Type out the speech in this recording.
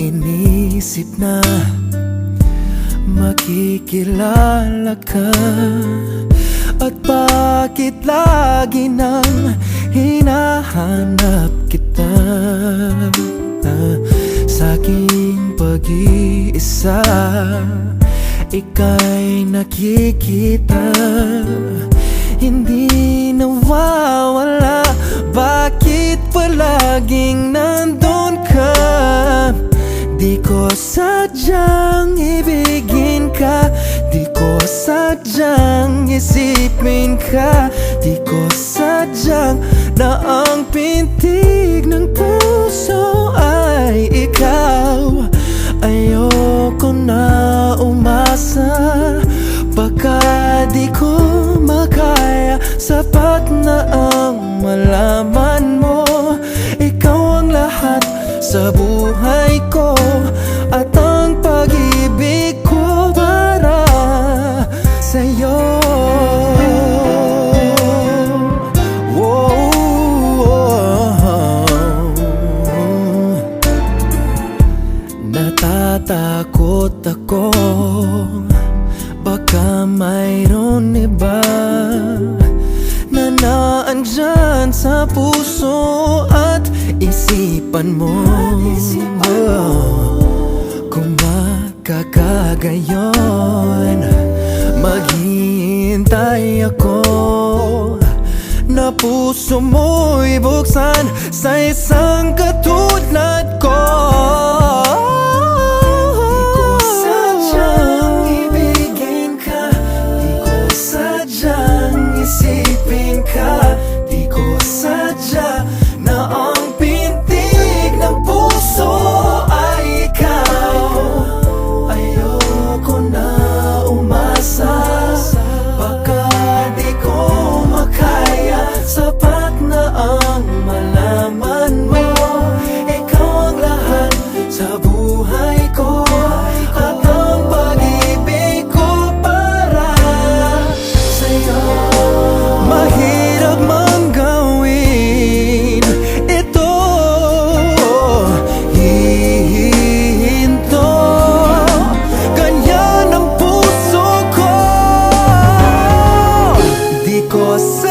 inisip na Makikilala ka At bakit lagi nang hinahanap kita? Ah, Sa aking pag-iisa Ika'y nakikita. Hindi nawawala. Bakit palaging nandun sadyang ibigin ka Di ko sadyang isipin ka Di ko sadyang na ang pintig ng puso ay ikaw. Ayoko na umasa Baka di ko makaya Sapat na ang malaman mo. Ikaw ang lahat sa buhay ko Natatakot ako. Baka mayroon iba Na naandyan sa puso at isipan mo. Kung makakagayon Maghihintay ako Na puso mo'y buksan Sa isang katulad because você.